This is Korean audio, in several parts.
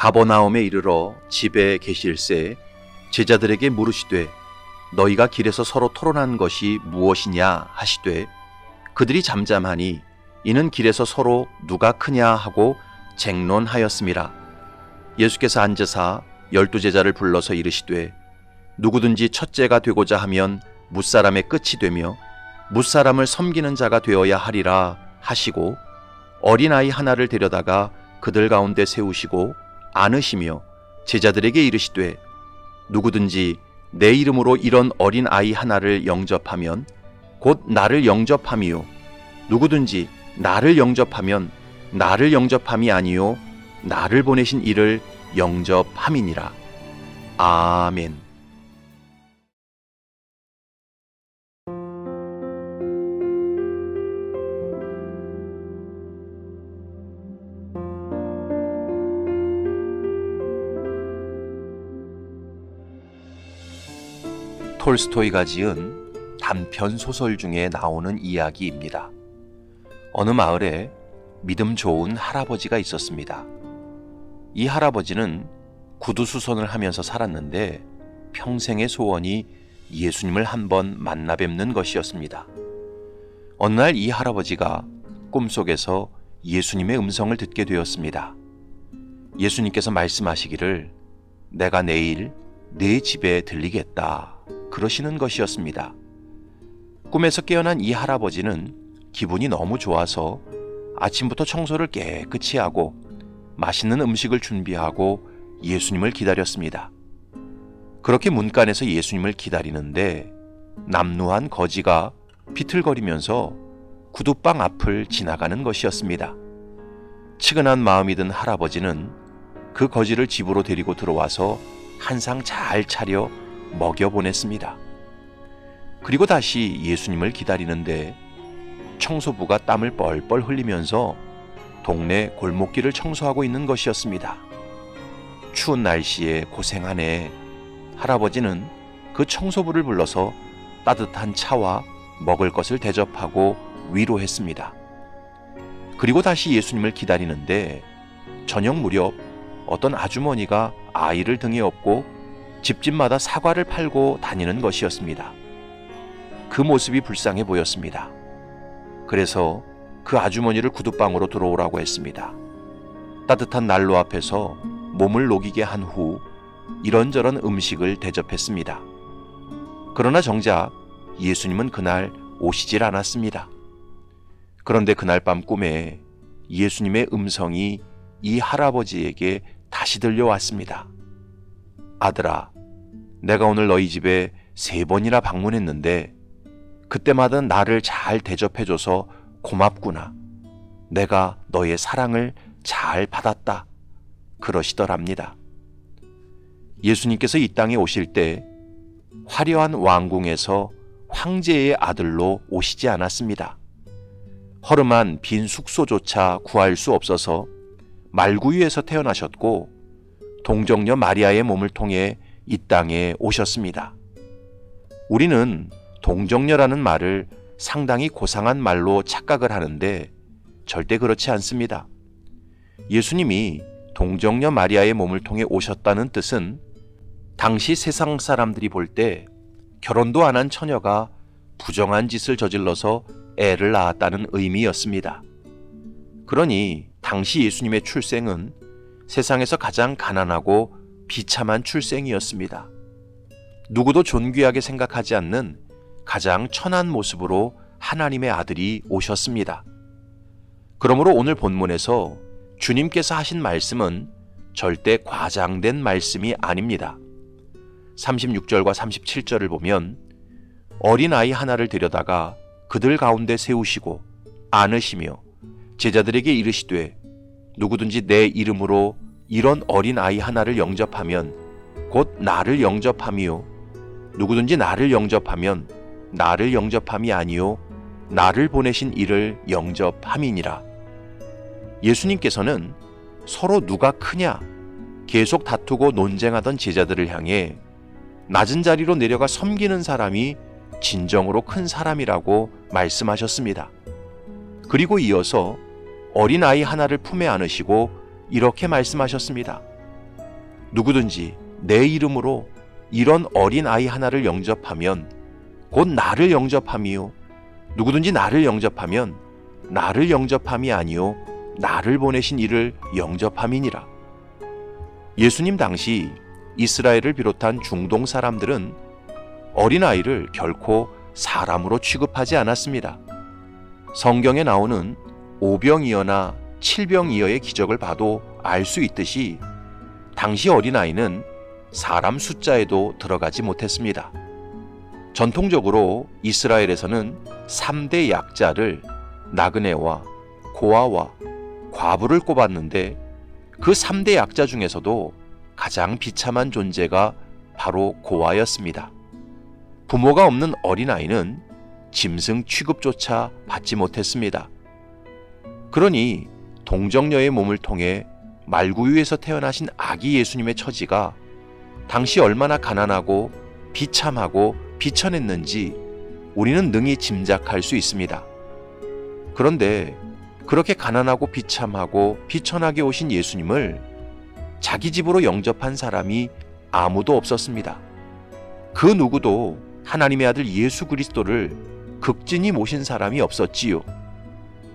가버나움에 이르러 집에 계실새 제자들에게 물으시되 너희가 길에서 서로 토론한 것이 무엇이냐? 하시되 그들이 잠잠하니 이는 길에서 서로 누가 크냐? 하고 쟁론하였음이라 예수께서 앉으사 열두 제자를 불러서 이르시되 누구든지 첫째가 되고자 하면 무사람의 끝이 되며 무사람을 섬기는 자가 되어야 하리라. 하시고 어린아이 하나를 데려다가 그들 가운데 세우시고 안으시며 제자들에게 이르시되 누구든지 내 이름으로 이런 어린 아이 하나를 영접하면 곧 나를 영접함이요. 누구든지 나를 영접하면 나를 영접함이 아니요. 나를 보내신 이를 영접함이니라. 아멘 톨스토이가 지은 단편 소설 중에 나오는 이야기입니다. 어느 마을에 믿음 좋은 할아버지가 있었습니다. 이 할아버지는 구두수선을 하면서 살았는데 평생의 소원이 예수님을 한번 만나 뵙는 것이었습니다. 어느 날 이 할아버지가 꿈속에서 예수님의 음성을 듣게 되었습니다. 예수님께서 말씀하시기를 내가 내일 네 집에 들리겠다. 그러시는 것이었습니다. 꿈에서 깨어난 이 할아버지는 기분이 너무 좋아서 아침부터 청소를 깨끗이 하고 맛있는 음식을 준비하고 예수님을 기다렸습니다. 그렇게 문간에서 예수님을 기다리는데 남루한 거지가 비틀거리면서 구두방 앞을 지나가는 것이었습니다. 치근한 마음이 든 할아버지는 그 거지를 집으로 데리고 들어와서 한상 잘 차려 먹여 보냈습니다. 그리고 다시 예수님을 기다리는데 청소부가 땀을 뻘뻘 흘리면서 동네 골목길을 청소하고 있는 것이었습니다. 추운 날씨에 고생하네. 할아버지는 그 청소부를 불러서 따뜻한 차와 먹을 것을 대접하고 위로했습니다. 그리고 다시 예수님을 기다리는데 저녁 무렵 어떤 아주머니가 아이를 등에 업고 집집마다 사과를 팔고 다니는 것이었습니다. 그 모습이 불쌍해 보였습니다. 그래서 그 아주머니를 구두방으로 들어오라고 했습니다. 따뜻한 난로 앞에서 몸을 녹이게 한 후 이런저런 음식을 대접했습니다. 그러나 정작 예수님은 그날 오시질 않았습니다. 그런데 그날 밤 꿈에 예수님의 음성이 이 할아버지에게 다시 들려왔습니다. 아들아, 내가 오늘 너희 집에 세 번이나 방문했는데 그때마다 나를 잘 대접해줘서 고맙구나. 내가 너의 사랑을 잘 받았다. 그러시더랍니다. 예수님께서 이 땅에 오실 때 화려한 왕궁에서 황제의 아들로 오시지 않았습니다. 허름한 빈 숙소조차 구할 수 없어서 말구유에서 태어나셨고 동정녀 마리아의 몸을 통해 이 땅에 오셨습니다. 우리는 동정녀라는 말을 상당히 고상한 말로 착각을 하는데 절대 그렇지 않습니다. 예수님이 동정녀 마리아의 몸을 통해 오셨다는 뜻은 당시 세상 사람들이 볼 때 결혼도 안 한 처녀가 부정한 짓을 저질러서 애를 낳았다는 의미였습니다. 그러니 당시 예수님의 출생은 세상에서 가장 가난하고 비참한 출생이었습니다. 누구도 존귀하게 생각하지 않는 가장 천한 모습으로 하나님의 아들이 오셨습니다. 그러므로 오늘 본문에서 주님께서 하신 말씀은 절대 과장된 말씀이 아닙니다. 36절과 37절을 보면 어린아이 하나를 데려다가 그들 가운데 세우시고 안으시며 제자들에게 이르시되 누구든지 내 이름으로 이런 어린 아이 하나를 영접하면 곧 나를 영접함이요. 누구든지 나를 영접하면 나를 영접함이 아니요. 나를 보내신 이를 영접함이니라. 예수님께서는 서로 누가 크냐 계속 다투고 논쟁하던 제자들을 향해 낮은 자리로 내려가 섬기는 사람이 진정으로 큰 사람이라고 말씀하셨습니다. 그리고 이어서 어린아이 하나를 품에 안으시고 이렇게 말씀하셨습니다. 누구든지 내 이름으로 이런 어린 아이 하나를 영접하면 곧 나를 영접함이요. 누구든지 나를 영접하면 나를 영접함이 아니요 나를 보내신 이를 영접함이니라. 예수님 당시 이스라엘을 비롯한 중동 사람들은 어린 아이를 결코 사람으로 취급하지 않았습니다. 성경에 나오는 오병이어나 칠병이어의 기적을 봐도 알 수 있듯이 당시 어린아이는 사람 숫자에도 들어가지 못했습니다. 전통적으로 이스라엘에서는 3대 약자를 나그네와 고아와 과부를 꼽았는데 그 3대 약자 중에서도 가장 비참한 존재가 바로 고아였습니다. 부모가 없는 어린아이는 짐승 취급조차 받지 못했습니다. 그러니 동정녀의 몸을 통해 말구유에서 태어나신 아기 예수님의 처지가 당시 얼마나 가난하고 비참하고 비천했는지 우리는 능히 짐작할 수 있습니다. 그런데 그렇게 가난하고 비참하고 비천하게 오신 예수님을 자기 집으로 영접한 사람이 아무도 없었습니다. 그 누구도 하나님의 아들 예수 그리스도를 극진히 모신 사람이 없었지요.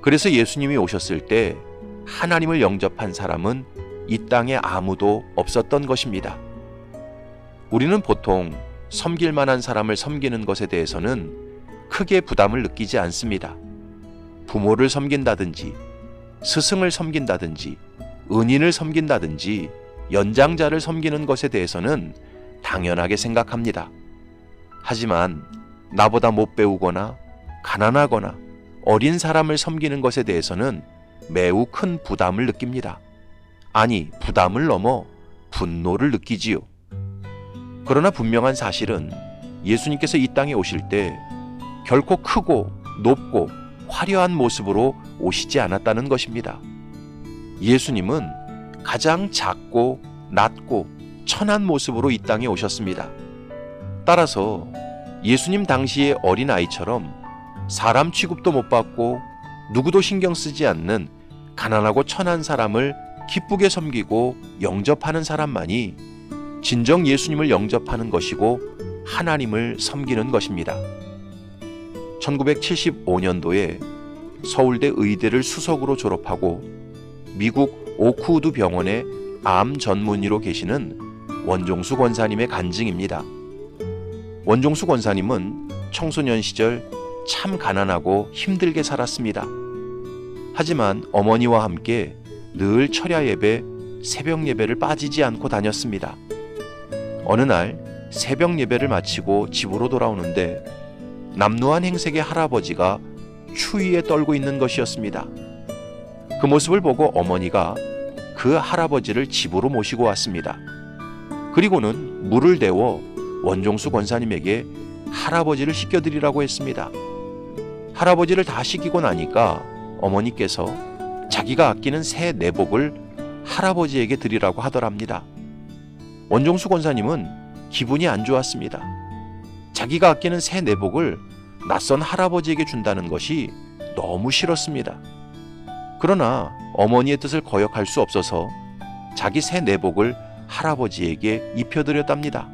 그래서 예수님이 오셨을 때 하나님을 영접한 사람은 이 땅에 아무도 없었던 것입니다. 우리는 보통 섬길 만한 사람을 섬기는 것에 대해서는 크게 부담을 느끼지 않습니다. 부모를 섬긴다든지, 스승을 섬긴다든지, 은인을 섬긴다든지, 연장자를 섬기는 것에 대해서는 당연하게 생각합니다. 하지만 나보다 못 배우거나 가난하거나 어린 사람을 섬기는 것에 대해서는 매우 큰 부담을 느낍니다. 아니, 부담을 넘어 분노를 느끼지요. 그러나 분명한 사실은 예수님께서 이 땅에 오실 때 결코 크고 높고 화려한 모습으로 오시지 않았다는 것입니다. 예수님은 가장 작고 낮고 천한 모습으로 이 땅에 오셨습니다. 따라서 예수님 당시의 어린아이처럼 사람 취급도 못 받고 누구도 신경 쓰지 않는 가난하고 천한 사람을 기쁘게 섬기고 영접하는 사람만이 진정 예수님을 영접하는 것이고 하나님을 섬기는 것입니다. 1975년도에 서울대 의대를 수석으로 졸업하고 미국 오크우드 병원의 암 전문의로 계시는 원종수 권사님의 간증입니다. 원종수 권사님은 청소년 시절 참 가난하고 힘들게 살았습니다. 하지만 어머니와 함께 늘 철야 예배, 새벽 예배를 빠지지 않고 다녔습니다. 어느 날 새벽 예배를 마치고 집으로 돌아오는데 남루한 행색의 할아버지가 추위에 떨고 있는 것이었습니다. 그 모습을 보고 어머니가 그 할아버지를 집으로 모시고 왔습니다. 그리고는 물을 데워 원종수 권사님에게 할아버지를 씻겨드리라고 했습니다. 할아버지를 다 씻기고 나니까 어머니께서 자기가 아끼는 새 내복을 할아버지에게 드리라고 하더랍니다. 원종수 권사님은 기분이 안 좋았습니다. 자기가 아끼는 새 내복을 낯선 할아버지에게 준다는 것이 너무 싫었습니다. 그러나 어머니의 뜻을 거역할 수 없어서 자기 새 내복을 할아버지에게 입혀드렸답니다.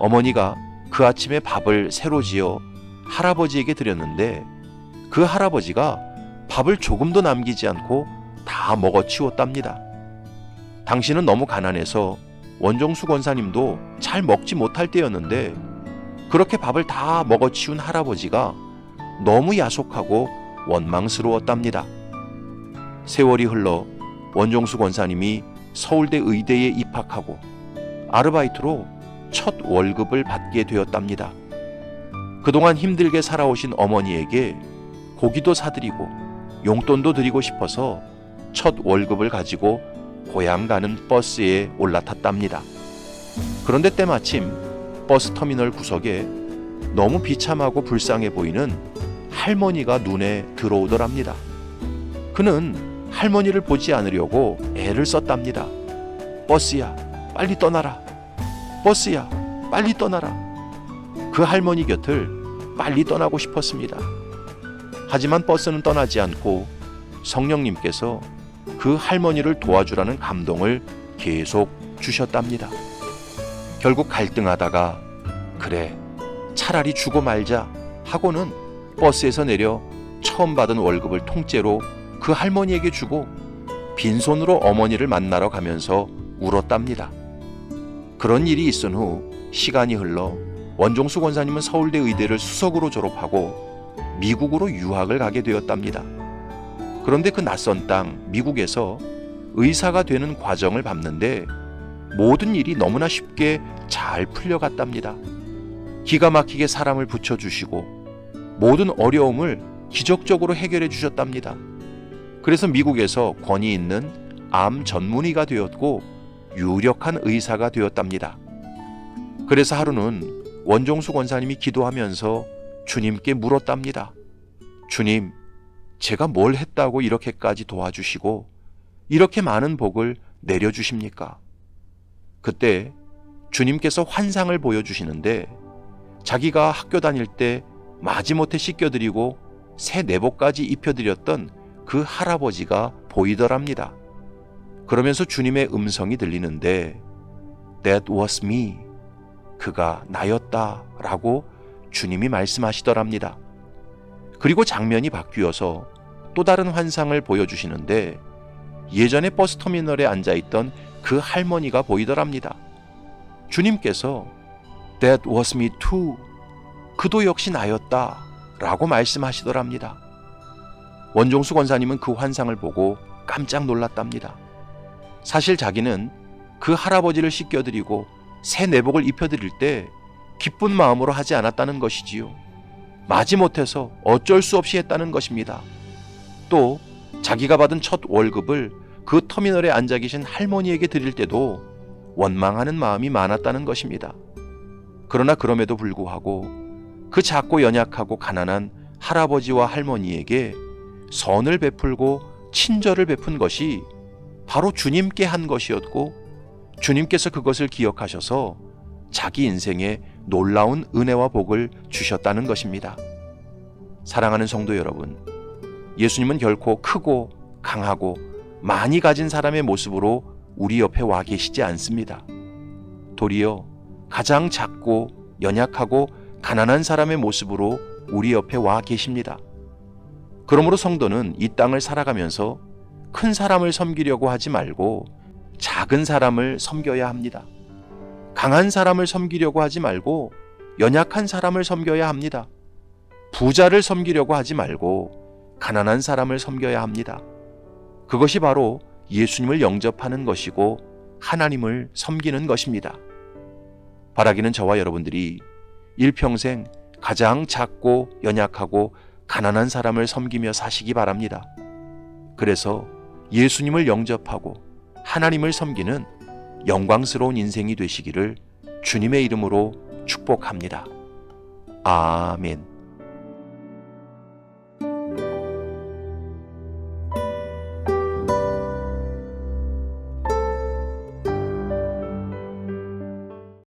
어머니가 그 아침에 밥을 새로 지어 할아버지에게 드렸는데 그 할아버지가 밥을 조금도 남기지 않고 다 먹어 치웠답니다. 당신은 너무 가난해서 원종수 권사님도 잘 먹지 못할 때였는데 그렇게 밥을 다 먹어 치운 할아버지가 너무 야속하고 원망스러웠답니다. 세월이 흘러 원종수 권사님이 서울대 의대에 입학하고 아르바이트로 첫 월급을 받게 되었답니다. 그동안 힘들게 살아오신 어머니에게 고기도 사드리고 용돈도 드리고 싶어서 첫 월급을 가지고 고향 가는 버스에 올라탔답니다. 그런데 때마침 버스 터미널 구석에 너무 비참하고 불쌍해 보이는 할머니가 눈에 들어오더랍니다. 그는 할머니를 보지 않으려고 애를 썼답니다. 버스야, 빨리 떠나라. 버스야, 빨리 떠나라. 그 할머니 곁을 빨리 떠나고 싶었습니다. 하지만 버스는 떠나지 않고 성령님께서 그 할머니를 도와주라는 감동을 계속 주셨답니다. 결국 갈등하다가 그래 차라리 주고 말자 하고는 버스에서 내려 처음 받은 월급을 통째로 그 할머니에게 주고 빈손으로 어머니를 만나러 가면서 울었답니다. 그런 일이 있은 후 시간이 흘러 원종수 권사님은 서울대 의대를 수석으로 졸업하고 미국으로 유학을 가게 되었답니다. 그런데 그 낯선 땅 미국에서 의사가 되는 과정을 밟는데 모든 일이 너무나 쉽게 잘 풀려갔답니다. 기가 막히게 사람을 붙여주시고 모든 어려움을 기적적으로 해결해 주셨답니다. 그래서 미국에서 권위 있는 암 전문의가 되었고 유력한 의사가 되었답니다. 그래서 하루는 원종수 권사님이 기도하면서 주님께 물었답니다. 주님, 제가 뭘 했다고 이렇게까지 도와주시고 이렇게 많은 복을 내려주십니까? 그때 주님께서 환상을 보여주시는데 자기가 학교 다닐 때 마지못해 씻겨드리고 새 내복까지 입혀드렸던 그 할아버지가 보이더랍니다. 그러면서 주님의 음성이 들리는데 That was me. 그가 나였다 라고 주님이 말씀하시더랍니다. 그리고 장면이 바뀌어서 또 다른 환상을 보여주시는데 예전에 버스터미널에 앉아있던 그 할머니가 보이더랍니다. 주님께서 That was me too. 그도 역시 나였다 라고 말씀하시더랍니다. 원종수 권사님은 그 환상을 보고 깜짝 놀랐답니다. 사실 자기는 그 할아버지를 씻겨드리고 새 내복을 입혀드릴 때 기쁜 마음으로 하지 않았다는 것이지요. 마지못해서 어쩔 수 없이 했다는 것입니다. 또 자기가 받은 첫 월급을 그 터미널에 앉아 계신 할머니에게 드릴 때도 원망하는 마음이 많았다는 것입니다. 그러나 그럼에도 불구하고 그 작고 연약하고 가난한 할아버지와 할머니에게 선을 베풀고 친절을 베푼 것이 바로 주님께 한 것이었고 주님께서 그것을 기억하셔서 자기 인생에 놀라운 은혜와 복을 주셨다는 것입니다. 사랑하는 성도 여러분, 예수님은 결코 크고 강하고 많이 가진 사람의 모습으로 우리 옆에 와 계시지 않습니다. 도리어 가장 작고 연약하고 가난한 사람의 모습으로 우리 옆에 와 계십니다. 그러므로 성도는 이 땅을 살아가면서 큰 사람을 섬기려고 하지 말고 작은 사람을 섬겨야 합니다. 강한 사람을 섬기려고 하지 말고 연약한 사람을 섬겨야 합니다. 부자를 섬기려고 하지 말고 가난한 사람을 섬겨야 합니다. 그것이 바로 예수님을 영접하는 것이고 하나님을 섬기는 것입니다. 바라기는 저와 여러분들이 일평생 가장 작고 연약하고 가난한 사람을 섬기며 사시기 바랍니다. 그래서 예수님을 영접하고 하나님을 섬기는 영광스러운 인생이 되시기를 주님의 이름으로 축복합니다. 아멘.